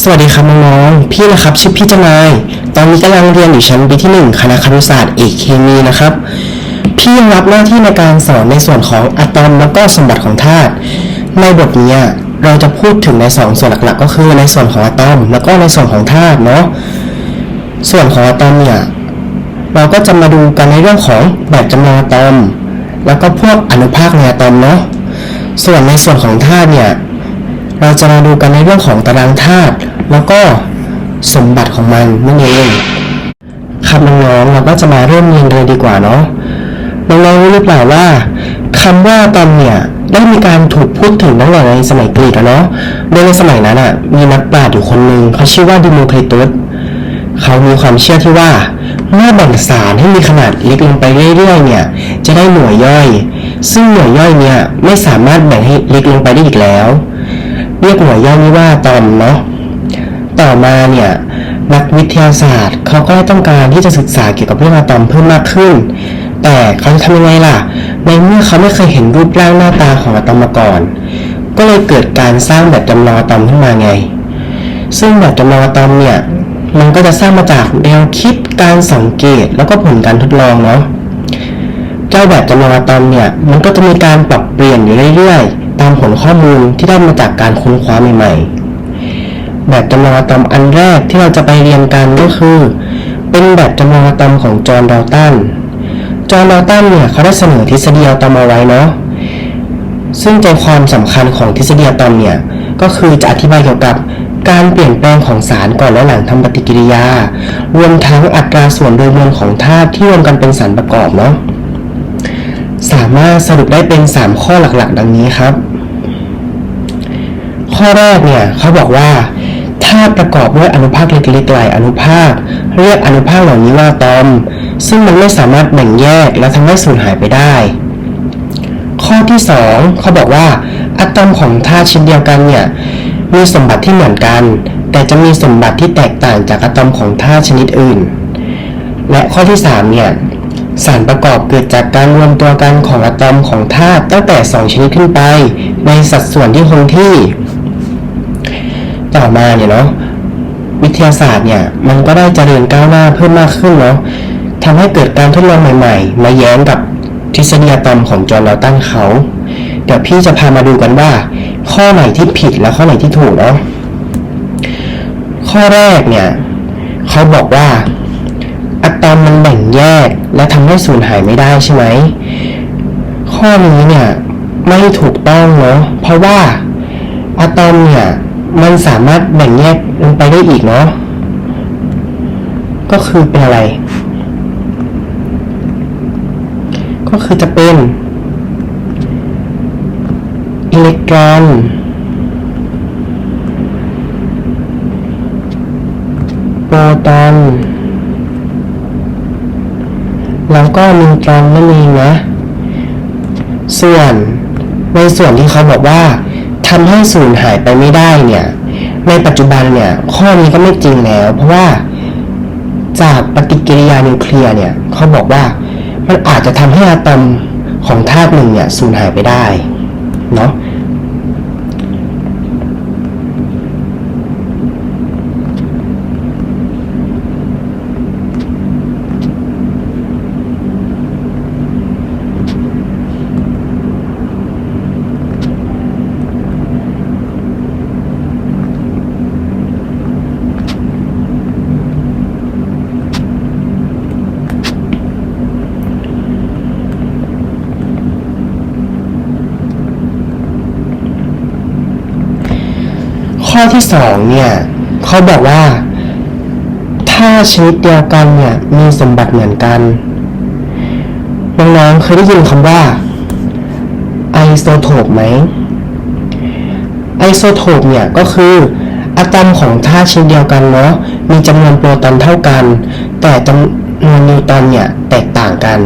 สวัสดีครับน้องๆ พี่นะครับชื่อพี่เจนาย ตอนนี้กำลังเรียนอยู่ชั้นปีที่ 1 คณะครุศาสตร์เอกเคมีนะครับ พี่ยังรับหน้าที่ในการสอนในส่วนของอะตอมแล้วก็สมบัติของธาตุ ในบทนี้เราจะพูดถึงในสองส่วนหลักๆ ก็คือในส่วนของอะตอม แล้วก็ในส่วนของธาตุเนาะ ส่วนของอะตอมเนี่ยเราก็จะมาดูกันในเรื่องของแบบจำลองอะตอม แล้วก็พวกอนุภาคในอะตอมเนาะ ส่วนในส่วนของธาตุเนี่ย เราจะมาดูกันในเรื่องของตารางธาตุแล้วก็สมบัติของมันนั่นเองครับน้องๆเราก็จะมาเริ่มเรียนเลยดีกว่าเนาะน้องๆรู้หรือเปล่าว่าคำว่าตอมเนี่ยได้มีการถูกพูดถึงตั้งแต่ในสมัยกรีกอะเนาะโดยในสมัยนั้นอะมีนักปราชญ์อยู่คนหนึ่งเขาชื่อว่าดิโมครตุสเขามีความเชื่อที่ว่า เมื่อแบ่งสารให้มีขนาดเล็กลงไปเรื่อยๆเนี่ย จะได้หน่วยย่อย ซึ่งหน่วยย่อยเนี่ยไม่สามารถแบ่งให้เล็กลงไปได้อีกแล้ว เรียกหน่วย่อนี้ว่าตอมเนาะต่อมาเนี่ยนักวิทยาศาสตร์เขาก็ต้องการที่จะศึกษาเกี่ยวกับเรื่องอะตอมเพิ่มมากขึ้น แต่เขาจะทำยังไงล่ะ ในเมื่อเขาไม่เคยเห็นรูปร่างหน้าตาของอะตอมมาก่อน ก็เลยเกิดการสร้างแบบจำลองอะตอมขึ้นมาไง ซึ่งแบบจำลองอะตอมเนี่ยมันก็จะสร้างมาจากแนวคิดการสังเกตแล้วก็ผลการทดลองเนาะเจ้าแบบจำลองอะตอมเนี่ยมันก็จะมีการปรับเปลี่ยนอยู่เรื่อยๆ ตามผลข้อมูลที่ได้มาจากการค้นคว้าใหม่ๆ แบบจำลองอะตอมอันแรกที่เราจะไปเรียนกันก็คือ เป็นแบบจำลองอะตอมของจอห์นดอลตัน จอห์นดอลตันเนี่ยเขาได้เสนอทฤษฎีอะตอมเอาไว้เนาะ ซึ่งใจความสำคัญของทฤษฎีอะตอมเนี่ยก็คือจะอธิบายเกี่ยวกับการเปลี่ยนแปลงของสารก่อนและหลังทำปฏิกิริยา รวมทั้งอัตราส่วนโดยมวลของธาตุที่รวมกันเป็นสารประกอบเนาะ สามารถสรุปได้เป็น 3 ข้อหลักๆ ดังนี้ครับ ข้อแรกเนี่ยเขาบอกว่าธาตุประกอบด้วยอนุภาคเล็กๆหลายอนุภาค เรียกอนุภาคเหล่านี้ว่าอะตอม ซึ่งมันไม่สามารถแบ่งแยกและทำให้สูญหายไปได้ ข้อที่ 2 เขาบอกว่าอะตอมของธาตุชิ้นเดียวกันเนี่ยมีสมบัติที่เหมือนกัน แต่จะมีสมบัติที่แตกต่างจากอะตอมของธาตุชนิดอื่น และข้อที่3เนี่ย สารประกอบเกิดจากการรวมตัวกันของอะตอมของธาตุตั้งแต่ 2 ชนิดขึ้นไป ในสัดส่วนที่คงที่ ต่อมาเนี่ยเนาะวิทยาศาสตร์เนี่ยมันก็ได้เจริญก้าวหน้าเพิ่มมากขึ้นเนาะทำให้เกิดการทดลองใหม่ๆ มาแย้งกับทฤษฎีอะตอมของจอห์นดอลตันเขาเดี๋ยวพี่จะพามาดูกันว่า ข้อไหนที่ผิดและข้อไหนที่ถูกเนาะข้อแรกเนี่ยเขาบอกว่า อะตอมมันแบ่งแยกและทำให้สูญหายไม่ได้ใช่ไหม ข้อนี้เนี่ยไม่ถูกต้องเนาะเพราะว่าอะตอมเนี่ยมันสามารถแบ่งแยกลงไปได้อีกเนาะก็คือเป็นอะไร ก็คือจะเป็นอิเล็กตรอนโปรตอน แล้วก็นิวตรอนนั่นเองนะ ส่วนในส่วนที่เขาบอกว่าทำให้สูญหายไปไม่ได้เนี่ย ในปัจจุบันเนี่ย ข้อนี้ก็ไม่จริงแล้ว เพราะว่าจากปฏิกิริยานิวเคลียร์เนี่ยเขาบอกว่ามันอาจจะทำให้อะตอมของธาตุหนึ่งเนี่ยสูญหายไปได้เนาะ ข้อ ที่สองเนี่ยเขาบอกว่า ถ้าชนิดเดียวกันเนี่ยมีสมบัติเหมือนกันน้องๆเคยได้ยินคำว่าไอโซโทปไหมไอโซโทปเนี่ยก็คืออะตอมของธาตุชนิดเดียวกันเนาะมีจำนวนโปรตอนเท่ากัน แต่จำนวนนิวตรอนเนี่ยแตกต่างกัน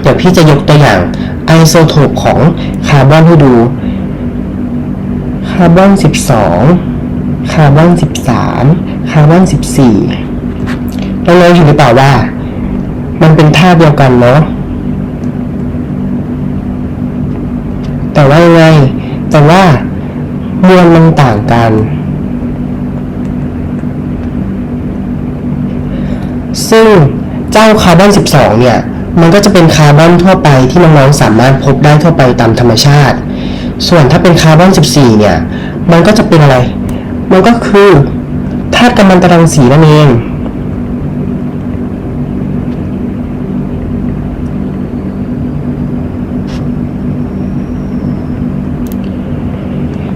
เดี๋ยวพี่จะยกตัวอย่างไอโซโทปของคาร์บอนให้ดู คาร์บอน 12 คาร์บอน 13 คาร์บอน 14 เราเลยเห็นหรือเปล่าว่า มันเป็นธาตุเดียวกันเนาะ แต่ว่าไง แต่ว่ามวลมันต่างกัน ซึ่งเจ้าคาร์บอน 12 เนี่ย มันก็จะเป็นคาร์บอนทั่วไปที่น้องๆสามารถพบได้ทั่วไปตามธรรมชาติ ส่วนถ้าเป็นคาร์บอน 14 เนี่ย มันก็จะเป็นอะไร มันก็คือธาตุกัมมันตรังสีนั่นเอง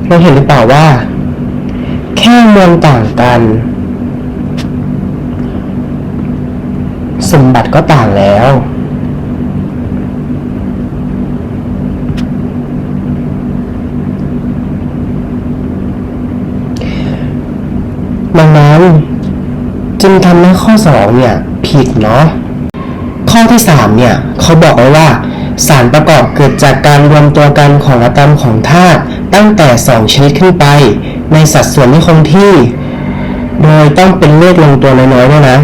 เราเห็นหรือเปล่าว่า แค่มวลต่างกัน สมบัติก็ต่างแล้ว ดังนั้น จึงทำให้ข้อ2เนี่ยผิดเนาะข้อที่3เนี่ยเขาบอกไว้ว่า สารประกอบเกิดจากการรวมตัวกันของอะตอมของธาตุตั้งแต่2ชนิดขึ้นไป ในสัดส่วนที่คงที่ โดยต้องเป็นเลขลงตัวน้อยๆด้วยนะ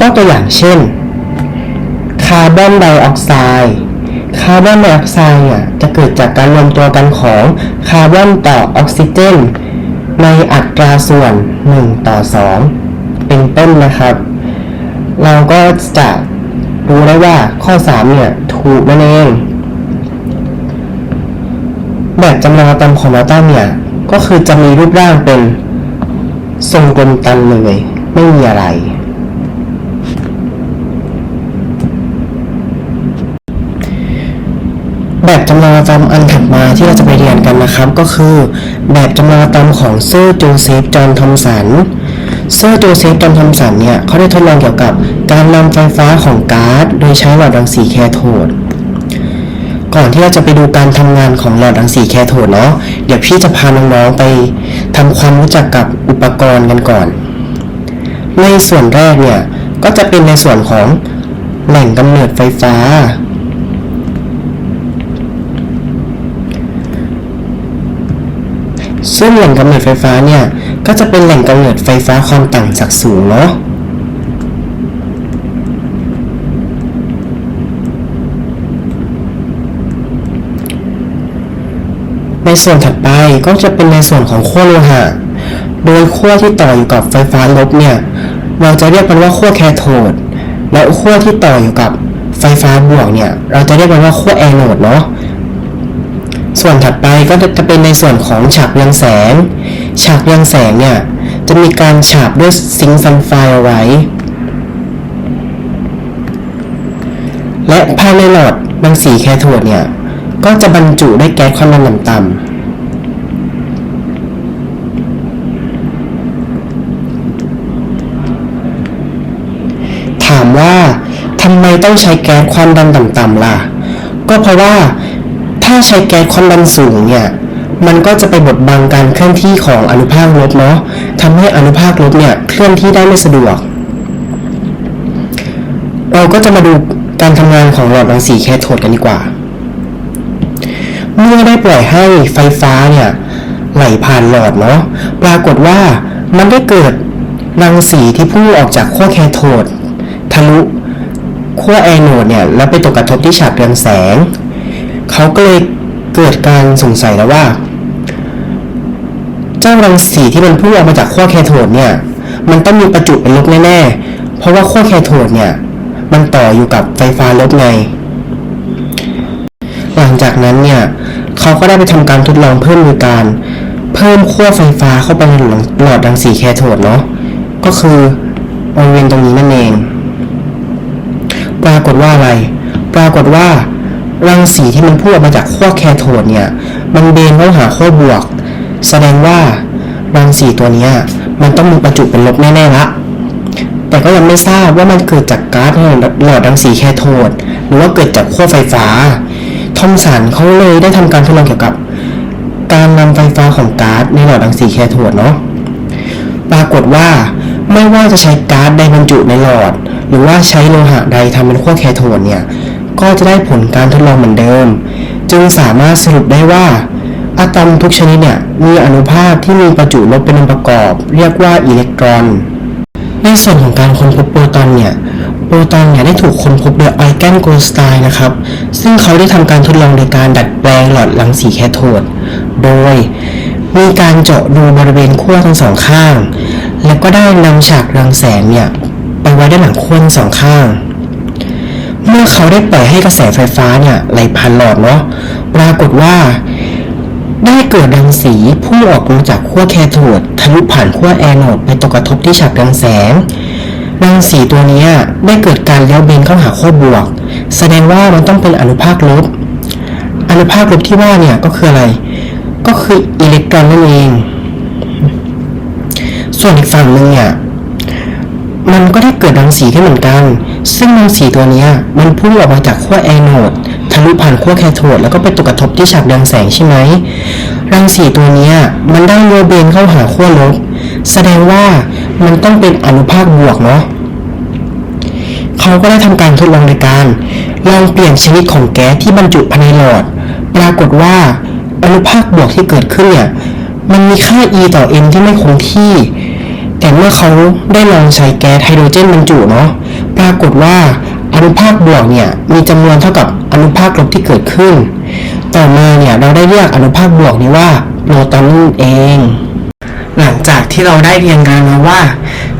ก็ตัวอย่างเช่น คาร์บอนไดออกไซด์ คาร์บอนไดออกไซด์เนี่ยจะเกิดจากการรวมตัวกันของคาร์บอนต่อออกซิเจน ในอัตราส่วน 1 ต่อ 2 เป็นต้นนะครับ เราก็จะรู้ได้ว่าข้อ 3 เนี่ย ถูกนั่นเองแบบจำลองอะตอมของอะตอมเนี่ย ก็คือจะมีรูปร่างเป็นทรงกลมตันเลย ไม่มีอะไร แบบจำลองอะตอมอันถัดมาที่เราจะไปเรียนกันนะครับ ก็คือแบบจำลองอะตอมของเซอร์โจเซฟจอห์นทอมสันเซอร์โจเซฟจอห์นทอมสันเนี่ยเขาได้ทดลองเกี่ยวกับการนำไฟฟ้าของก๊าซโดยใช้หลอดรังสีแคโทดก่อนที่เราจะไปดูการทำงานของหลอดรังสีแคโทดเนาะเดี๋ยวพี่จะพาน้องๆไปทำความรู้จักกับอุปกรณ์กันก่อน ในส่วนแรกเนี่ยก็จะเป็นในส่วนของแหล่งกำเนิดไฟฟ้า ซึ่งแหล่งกำเนิดไฟฟ้าเนี่ย ก็จะเป็นแหล่งกำเนิดไฟฟ้าความต่างจากศูนย์เนาะในส่วนถัดไปก็จะเป็นในส่วนของขั้วโลหะ โดยขั้วที่ต่ออยู่กับไฟฟ้าลบเนี่ย เราจะเรียกมันว่าขั้วแคโทด และขั้วที่ต่ออยู่กับไฟฟ้าบวกเนี่ย เราจะเรียกมันว่าขั้วแอนโดเนาะ ส่วนถัดไปก็จะเป็นในส่วนของฉากเรืองแสง ฉากเรืองแสงเนี่ยจะมีการฉาบด้วยซิงค์ซัลไฟเอาไว้ และภายในหลอดรังสีแคโทดเนี่ย ก็จะบรรจุด้วยแก๊สความดันต่ำถามว่าทำไมต้องใช้แก๊สความดันต่ำๆล่ะ ก็เพราะว่า ถ้าใช้แก๊สความดันสูงเนี่ยมันก็จะไปบดบังการเคลื่อนที่ของอนุภาคลบเนาะทำให้อนุภาคลบเนี่ยเคลื่อนที่ได้ไม่สะดวก เราก็จะมาดูการทำงานของหลอดรังสีแคโทดกันดีกว่า เมื่อได้ปล่อยให้ไฟฟ้าเนี่ยไหลผ่านหลอดเนาะปรากฏว่ามันได้เกิดรังสีที่พุ่งออกจากขั้วแคโทดทะลุขั้วแอนโนดเนี่ยแล้วไปตกกระทบที่ฉากเรืองแสง เขาก็เลยเกิดการสงสัยแล้วว่า เจ้ารังสีที่มันพุ่งออกมาจากขั้วแคโทดเนี่ย มันต้องมีประจุเป็นลบแน่ๆ เพราะว่าขั้วแคโทดเนี่ย มันต่ออยู่กับไฟฟ้าลบไง หลังจากนั้นเนี่ย เขาก็ได้ไปทำการทดลองเพิ่มโดยการ เพิ่มขั้วไฟฟ้าเข้าไปในหลอดรังสีแคโทดเนาะ ก็คือบริเวณตรงนี้นั่นเอง ปรากฏว่าอะไร ปรากฏว่า รังสีที่มันพุ่งออกมาจากขั้วแคโทดเนี่ย มันเบนเข้าหาขั้วบวก แสดงว่ารังสีตัวนี้มันต้องมีประจุเป็นลบแน่ๆละ แต่ก็ยังไม่ทราบว่ามันเกิดจากก๊าซในหลอดรังสีแคโทดหรือว่าเกิดจากขั้วไฟฟ้า ทอมสันเขาเลยได้ทำการทดลองเกี่ยวกับ การนำไฟฟ้าของก๊าซในหลอดรังสีแคโทดเนาะ ปรากฏว่าไม่ว่าจะใช้ก๊าซใดบรรจุในหลอด หรือว่าใช้โลหะใดทำเป็นขั้วแคโทดเนี่ย ก็จะได้ผลการทดลองเหมือนเดิม จึงสามารถสรุปได้ว่าอะตอมทุกชนิดเนี่ยมีอนุภาคที่มีประจุลบเป็นองค์ประกอบ เรียกว่าอิเล็กตรอน ในส่วนของการค้นพบโปรตอนเนี่ยโปรตอนเนี่ยได้ถูกค้นพบโดยไอแกนโกลสไตน์นะครับ ซึ่งเขาได้ทำการทดลองโดยการดัดแปลงหลอดรังสีแคโทด โดยมีการเจาะดูบริเวณขั้วทั้งสองข้าง แล้วก็ได้นำฉากรังแสงเนี่ยไปไว้ด้านหลังขั้วทั้งสองข้าง เมื่อเขาได้ปล่อยให้กระแสไฟฟ้าเนี่ยไหลผ่านหลอดเนาะปรากฏว่า ได้เกิดรังสีพุ่งออกมาจากขั้วแคโทดทะลุผ่านขั้วแอนโดไปตกกระทบที่ฉากรังแสงรังสีตัวเนี้ยได้เกิดการเลี้ยวเบนเข้าหาขั้วบวก แสดงว่ามันต้องเป็นอนุภาคลบอนุภาคลบที่ว่าเนี่ยก็คืออะไร ก็คืออิเล็กตรอนนั่นเอง ส่วนอีกฝั่งหนึ่งเนี่ยมันก็ได้เกิดรังสีขึ้นเหมือนกัน ซึ่งรังสีตัวนี้มันพุ่งออกมาจากขั้วแอนโดทะลุผ่านขั้วแคโทดแล้วก็ไปตกกระทบที่ฉากแดงแสงใช่ไหมรังสีตัวนี้มันได้โลเบนเข้าหาขั้วลบแสดงว่ามันต้องเป็นอนุภาคบวกเนาะเขาก็ได้ทำการทดลองในการลองเปลี่ยนชนิดของแก๊สที่บรรจุภายในหลอด ปรากฏว่าอนุภาคบวกที่เกิดขึ้นเนี่ยมันมีค่า E ต่อ m ที่ไม่คงที่ แต่เมื่อเขาได้ลองใช้แก๊สไฮโดรเจนบรรจุเนาะ รากฏว่าอนุภาคบวกเนี่ยมีจำนวนเท่ากับอนุภาคลบที่เกิดขึ้น ต่อมาเนี่ยเราได้เรียกอนุภาคบวกนี้ว่าโปรตอนนั่นเอง หลังจากที่เราได้เรียนกันมาว่า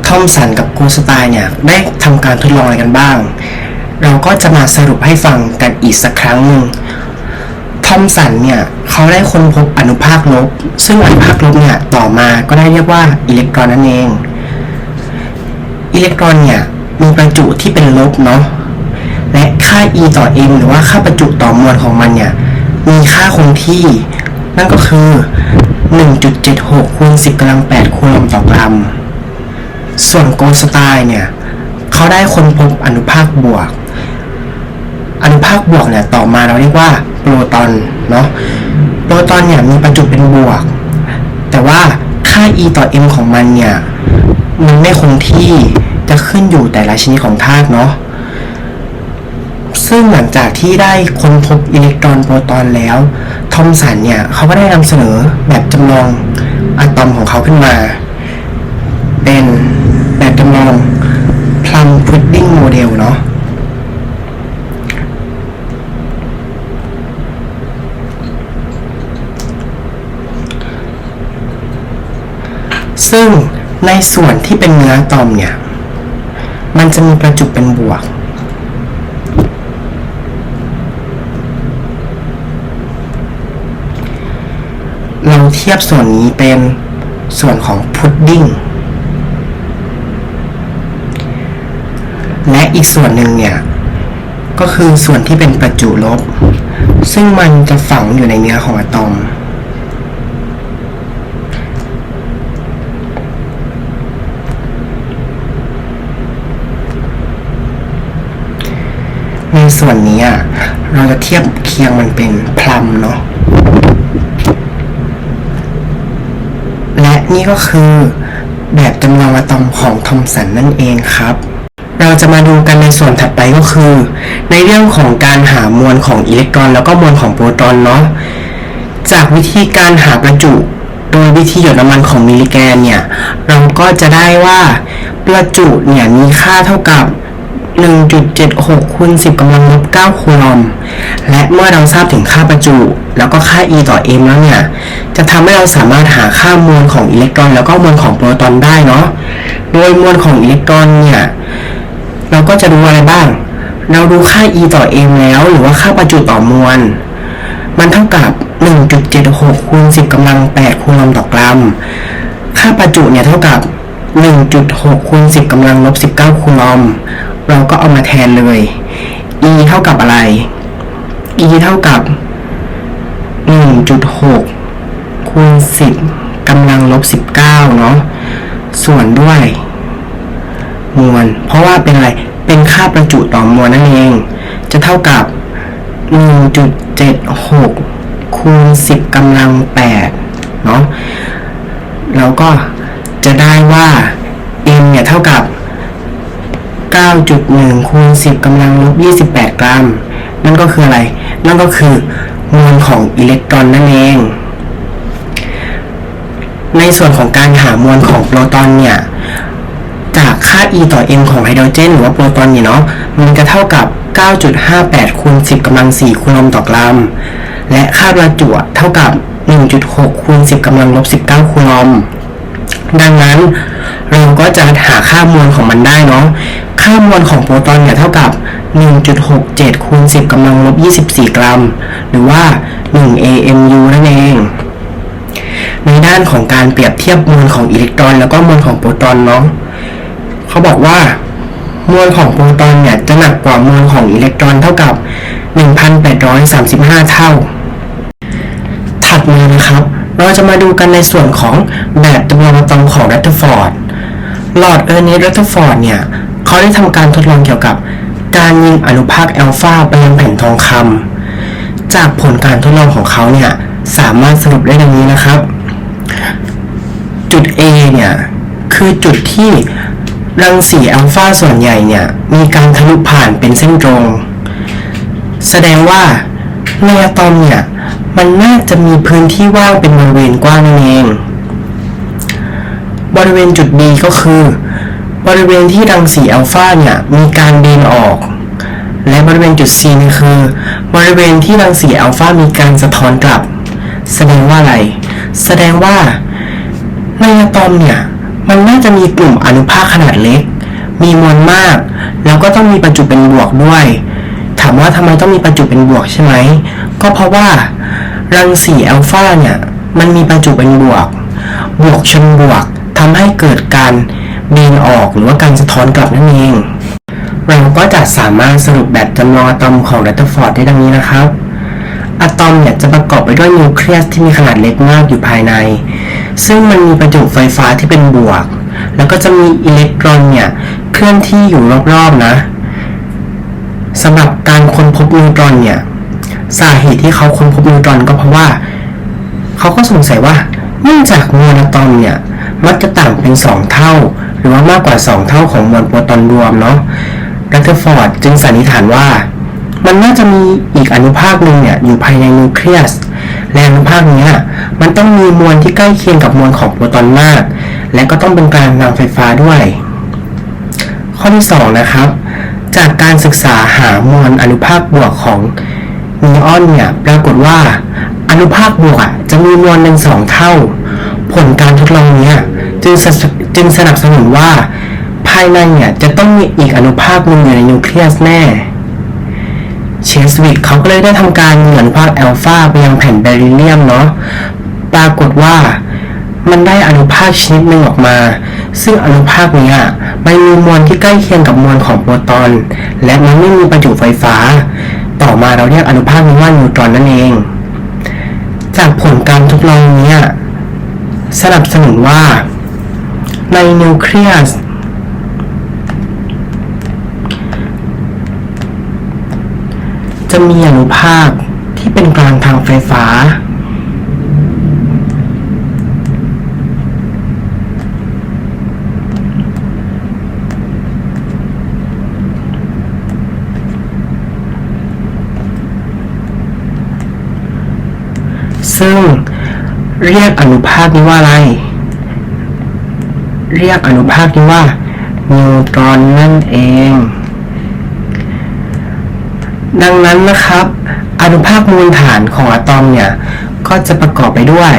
ทอมสันกับกูสไตน์เนี่ยได้ทำการทดลองอะไรกันบ้าง เราก็จะมาสรุปให้ฟังกันอีกสักครั้งหนึ่งทอมสันเนี่ยเขาได้ค้นพบอนุภาคลบ ซึ่งอนุภาคลบเนี่ยต่อมาก็ได้เรียกว่าอิเล็กตรอนนั่นเอง อิเล็กตรอนเนี่ย มีประจุที่เป็นลบเนาะและค่า e ต่อ m หรือว่าค่าประจุต่อมวลของมันเนี่ย มีค่าคงที่ นั่นก็คือ 1.76คูณ10กำลัง8คูลอมต่อกรัม ส่วนโกลสไตน์เนี่ย เขาได้ค้นพบอนุภาคบวก อนุภาคบวกเนี่ย ต่อมาเราเรียกว่าโปรตอนเนาะ โปรตอนเนี่ยมีประจุเป็นบวก แต่ว่าค่า e ต่อ m ของมันเนี่ย มันไม่คงที่ จะขึ้นอยู่แต่ละชนิดของธาตุเนาะซึ่งหลังจากที่ได้ค้นพบอิเล็กตรอนโปรตอนแล้วทอมสันเนี่ยเขาก็ได้นำเสนอแบบจำลองอะตอมของเขาขึ้นมา เป็นแบบจำลองพลัมพุดดิ้งโมเดลเนาะซึ่งในส่วนที่เป็นเนื้ออะตอมเนี่ย มันจะมีประจุเป็นบวก เราเทียบส่วนนี้เป็นส่วนของพุดดิ้ง และอีกส่วนหนึ่งเนี่ย ก็คือส่วนที่เป็นประจุลบ ซึ่งมันจะฝังอยู่ในเนื้อของอะตอม ส่วนนี้อะเราจะเทียบเคียงมันเป็นพลัมเนาะและนี่ก็คือแบบจำลองอะตอมของทอมสันนั่นเองครับ เราจะมาดูกันในส่วนถัดไปก็คือ ในเรื่องของการหามวลของอิเล็กตรอน แล้วก็มวลของโปรตอนเนาะจากวิธีการหาประจุโดยวิธีหยดน้ำมันของมิลลิแกนเนี่ย เราก็จะได้ว่าประจุเนี่ยมีค่าเท่ากับ 1.76คูณ10กำลังลบ9คูลอม และเมื่อเราทราบถึงค่าประจุ แล้วก็ค่า e ต่อ m แล้วเนี่ย จะทำให้เราสามารถหาค่ามวลของอิเล็กตรอน แล้วก็มวลของโปรตอนได้เนาะ โดยมวลของอิเล็กตรอนเนี่ย เราก็จะดูอะไรบ้าง เราดูค่า e ต่อ m แล้ว หรือว่าค่าประจุต่อมวล มันเท่ากับ 1.76คูณ10กำลัง8คูลอมต่อกรัม ค่าประจุเนี่ยเท่ากับ 1.6คูณ10กำลังลบ19คูลอม เราก็เอามาแทนเลย e เท่ากับอะไร e เท่ากับ 1.6 คูณ 10กำลังลบ 19 เนาะ ส่วนด้วย มวล เพราะว่าเป็นอะไร เป็นค่าประจุต่อมวลนั่นเอง จะเท่ากับ 1.76 คูณ 10กำลัง 8 เนาะ แล้วก็จะได้ว่า m เนี่ยเท่ากับ 9.1คูณ10กำลังลบ28 กรัม นั่นก็คืออะไร นั่นก็คือมวลของอิเล็กตรอนนั่นเอง ในส่วนของการหามวลของโปรตอนเนี่ย จากค่า e ต่อ m ของไฮโดรเจน หรือว่าโปรตอนเนี่ยเนาะ มันจะเท่ากับ 9.58คูณ10กำลัง4คูลอมต่อกรัม และค่าประจุเท่ากับ 1.6คูณ10กำลังลบ19คูลอมดังนั้นเราก็จะหาค่ามวลของมันได้เนาะ ค่ามวลของโปรตอนเนี่ยเท่ากับ 1.67คูณ10กำลังลบ24 กรัม หรือว่า 1 AMU นั่นเอง ในด้านของการเปรียบเทียบมวลของอิเล็กตรอน แล้วก็มวลของโปรตอนเนาะเขาบอกว่ามวลของโปรตอนเนี่ยจะหนักกว่ามวลของอิเล็กตรอนเท่ากับ 1,835 เท่า ถัดมานะครับ เราจะมาดูกันในส่วนของแบบจำลองอะตอมของรัตเทอร์ฟอร์ดหลอดเออร์เนสต์รัตเทอร์ฟอร์ดเนี่ย เขาได้ทำการทดลองเกี่ยวกับ การยิงอนุภาคแอลฟาไปยังแผ่นทองคำจากผลการทดลองของเขาเนี่ยสามารถสรุปได้ดังนี้นะครับ จุด A เนี่ยคือจุดที่รังสีอัลฟาส่วนใหญ่เนี่ยมีการทะลุผ่านเป็นเส้นตรง แสดงว่าในอะตอมเนี่ยมันน่าจะมีพื้นที่ว่างเป็นบริเวณกว้างนั่นเอง บริเวณจุด B ก็คือ บริเวณที่รังสีอัลฟาเนี่ยมีการเบนออก และบริเวณจุด C นี่คือ บริเวณที่รังสีอัลฟามีการสะท้อนกลับ แสดงว่าอะไร แสดงว่าในอะตอมเนี่ยมันน่าจะมีกลุ่มอนุภาคขนาดเล็ก มีมวลมาก แล้วก็ต้องมีประจุเป็นบวกด้วย ถามว่าทำไมต้องมีประจุเป็นบวกใช่ไหม ก็เพราะว่า รังสีอัลฟาเนี่ยมันมีประจุเป็นบวก บวกชนบวกทำให้เกิดการ เบนออกหรือว่าการสะท้อนกลับนั่นเอง เราก็จะสามารถสรุปแบบจำลองอะตอมของรัตเทอร์ฟอร์ดได้ดังนี้นะครับ อะตอมเนี่ยจะประกอบไปด้วยนิวเคลียสที่มีขนาดเล็กมากอยู่ภายใน ซึ่งมันมีประจุไฟฟ้าที่เป็นบวก แล้วก็จะมีอิเล็กตรอนเนี่ยเคลื่อนที่อยู่รอบๆนะสำหรับการค้นพบนิวตรอนเนี่ยสาเหตุที่เขาค้นพบนิวตรอนก็เพราะว่า เขาก็สงสัยว่าเนื่องจากมวลอะตอมเนี่ยมักจะต่างเป็น2เท่า หรือว่ามากกว่า 2 เท่าของมวลโปรตอนรวมเนาะรัตเทอร์ฟอร์ดจึงสันนิษฐานว่า มันน่าจะมีอีกอนุภาคหนึ่งเนี่ยอยู่ภายในนิวเคลียสและอนุภาคเนี้ยมันต้องมีมวลที่ใกล้เคียงกับมวลของโปรตอนมาก และก็ต้องเป็นการนำไฟฟ้าด้วย ข้อที่ 2 นะครับ จากการศึกษาหามวลอนุภาคบวกของนีออนเนี่ยปรากฏว่าอนุภาคบวกอะจะมีมวลเป็นสองเท่า ผลการทดลองนี้จึงสจึงสนับสนุนว่า ภายในเนี่ยจะต้องมีอีกอนุภาคหนึ่งอยู่ในนิวเคลียสแน่เชสวิกเขาก็เลยได้ทำการยิงอนุภาคแอลฟาไปยังแผ่นเบริเลียมเนาะปรากฏว่ามันได้อนุภาคชนิดหนึ่งออกมา ซึ่งอนุภาคนี้ยมันมีมวลที่ใกล้เคียงกับมวลของโปรตอน และมันไม่มีประจุไฟฟ้า ต่อมาเราเรียกอนุภาคนี้ว่านิวตรอนนั่นเอง จากผลการทดลองนี้ สนับสนุนว่า ในนิวเคลียสจะมีอนุภาคที่เป็นกลางทางไฟฟ้า ซึ่ง เรียกอนุภาคนี้ว่าอะไร เรียกอนุภาคนี้ว่า นิวตรอนนั่นเอง ดังนั้นนะครับ อนุภาคมูลฐานของอะตอมเนี่ย ก็จะประกอบไปด้วย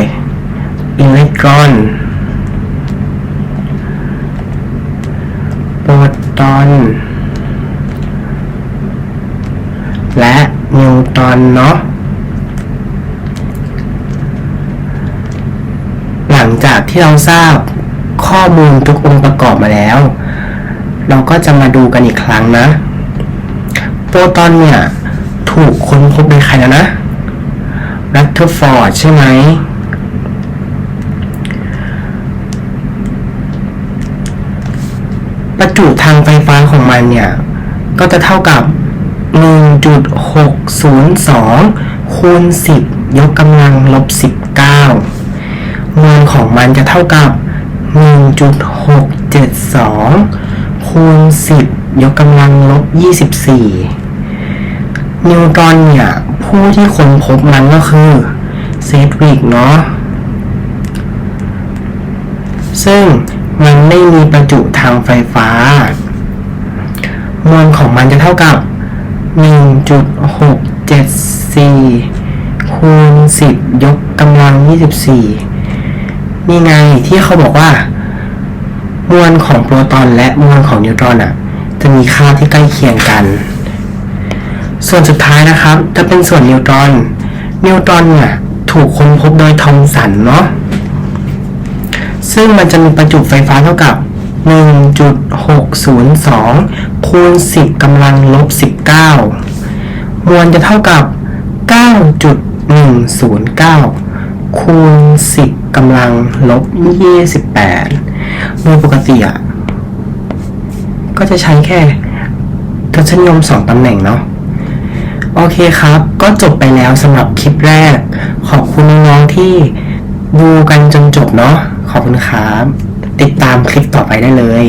อิเล็กตรอน โปรตอน และนิวตรอนเนาะ หลัง จากที่เราทราบข้อมูลทุกองค์ประกอบมาแล้ว เราก็จะมาดูกันอีกครั้งนะ โปรตอนเนี่ย ถูกค้นพบโดยใครแล้วนะรัตเทอร์ฟอร์ดใช่ไหมประจุทางไฟฟ้าของมันเนี่ย ก็จะเท่ากับ 1.602คูณ10 ยกกำลังลบ 19 มวลของมันจะเท่ากับ 1.672 คูณ 10 ยกกำลังลบ 24 นิวตรอนเนี่ย ผู้ที่ค้นพบมันก็คือเซดวิกเนาะ ซึ่งมันไม่มีประจุทางไฟฟ้า มวลของมันจะเท่ากับ 1.674 คูณ 10 ยกกำลัง 24 นี่ไงที่เขาบอกว่า มวลของโปรตอนและมวลของนิวตรอนอะ จะมีค่าที่ใกล้เคียงกัน ส่วนสุดท้ายนะครับ จะเป็นส่วนนิวตรอน นิวตรอนเนี่ยถูกค้นพบโดยทอมสันเนาะซึ่งมันจะมีประจุไฟฟ้าเท่ากับ 1.602 คูณ 10กำลังลบ 19 มวลจะเท่ากับ 9.109 คูณ 10 กำลังลบ28โดยปกติอะ ก็จะใช้แค่ทศนิยม2ตำแหน่งเนาะโอเคครับ ก็จบไปแล้วสำหรับคลิปแรก ขอบคุณน้องที่ดูกันจนจบเนาะขอบคุณครับ ติดตามคลิปต่อไปได้เลย